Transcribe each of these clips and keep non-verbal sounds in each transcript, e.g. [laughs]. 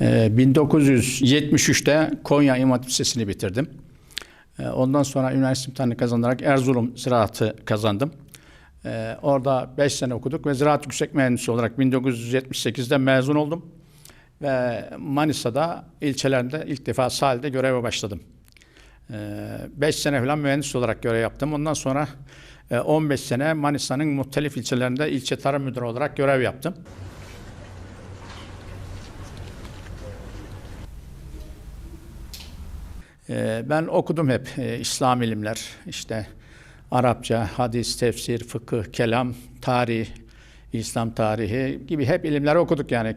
Ee, 1973'te Konya İmam Hatip Lisesi'ni bitirdim. Ee, Ondan sonra üniversite imtihanını kazanarak Erzurum Ziraatı kazandım. Ee, Orada 5 sene okuduk ve ziraat yüksek mühendisi olarak 1978'de mezun oldum. Ve Manisa'da ilçelerinde ilk defa sahilde göreve başladım. 5 sene falan mühendis olarak görev yaptım. Ondan sonra e, 15 sene Manisa'nın muhtelif ilçelerinde ilçe tarım müdürü olarak görev yaptım. Ee, Ben okudum hep e, İslam ilimler, işte Arapça, hadis, tefsir, fıkıh, kelam, tarih, İslam tarihi gibi hep ilimleri okuduk yani.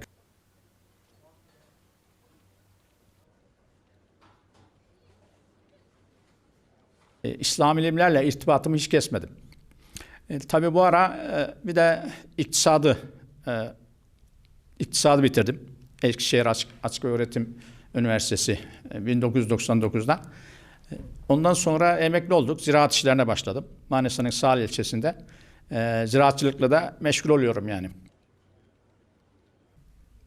E, İslam ilimlerle irtibatımı hiç kesmedim. E, tabii bu ara e, bir de iktisadı e, iktisadı bitirdim. Eskişehir Açık, Açık Öğretim Üniversitesi e, 1999'da. E, Ondan sonra emekli olduk. Ziraat işlerine başladım. Manisa'nın Salih ilçesinde. E, ziraatçılıkla da meşgul oluyorum yani.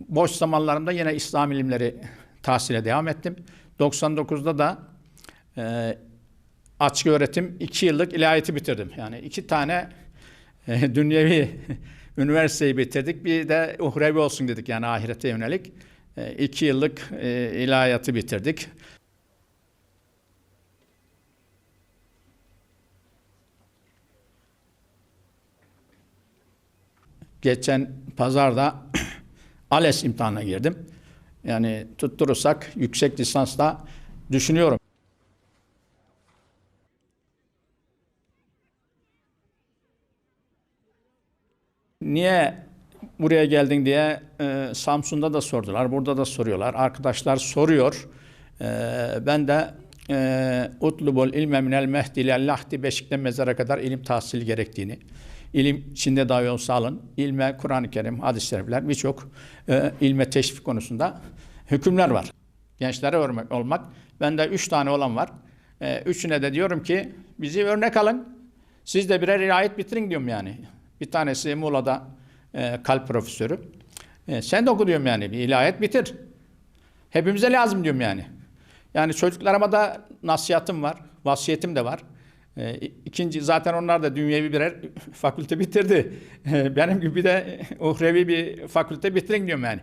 Boş zamanlarımda yine İslam ilimleri tahsile devam ettim. 99'da da e, açık öğretim 2 yıllık ilahiyatı bitirdim. Yani iki tane e, dünyevi [laughs] üniversiteyi bitirdik. Bir de uhrevi olsun dedik yani ahirete yönelik. E, iki yıllık e, ilahiyatı bitirdik. Geçen pazarda [clears throat] ALES imtihanına girdim. Yani tutturursak yüksek lisansla düşünüyorum. Niye buraya geldin diye e, Samsun'da da sordular, burada da soruyorlar. Arkadaşlar soruyor. E, ben de e, utlubul ilme minel mehdi lahdi beşikten mezara kadar ilim tahsil gerektiğini, ilim içinde dahi olsa alın, ilme Kur'an-ı Kerim, hadis-i şerifler birçok e, ilme teşvik konusunda hükümler var. Gençlere örnek olmak. Bende üç tane olan var. E, üçüne de diyorum ki bizi örnek alın. Siz de birer ilahiyat bitirin diyorum yani. Bir tanesi Muğla'da e, kalp profesörü. E, sen de oku diyorum yani. Bir ilahiyat bitir. Hepimize lazım diyorum yani. Yani çocuklarıma da nasihatım var. Vasiyetim de var. E, ikinci zaten onlar da dünyevi birer [laughs] fakülte bitirdi. E, benim gibi de [laughs] uhrevi bir fakülte bitirin diyorum yani.